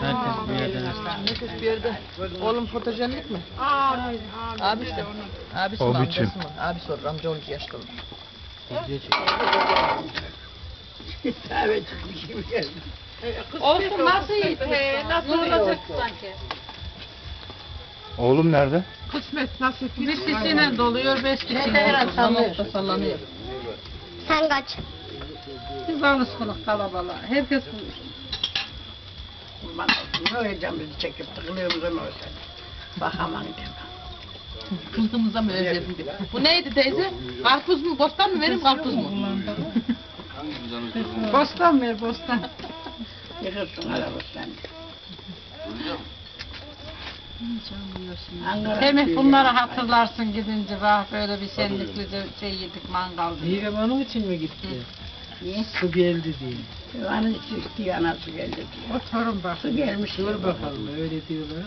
Herkes bir Herkes bir yerde. Oğlum fotojenlik mi? Abi işte. Abisi O mi biçim. amcası mı? Abisi olur. Amca 12 yaşta olur. video çekiyor. Olsun nasıl iyi? He, nasıl olacak sanki? Oğlum nerede? Kısmet nasip. Bir kişiyle doluyor, beş kişiyle Sallanıyor. sallanıyor. Sen kaç. Biz alışkınlık kalabalığa. Herkes bulur. Ne oyacağım bizi çekip tıkılıyoruz ama öyle. Bakamam deme. Kızımıza mı özledim diyor. Bu neydi teyze? Karpuz mu? Bostan mı vereyim karpuz mu? Bostan ver, bostan. Yıkılsın arabası sen. Ankara Demek bunları hatırlarsın gidince bak böyle bir şenlikli de şey yedik mangalda. İyi onun için mi gitti? Niye? Su geldi diye. Anası istiyor, anası geldi diyor. O torun bak. Su gelmiş. Dur bakalım öyle diyorlar.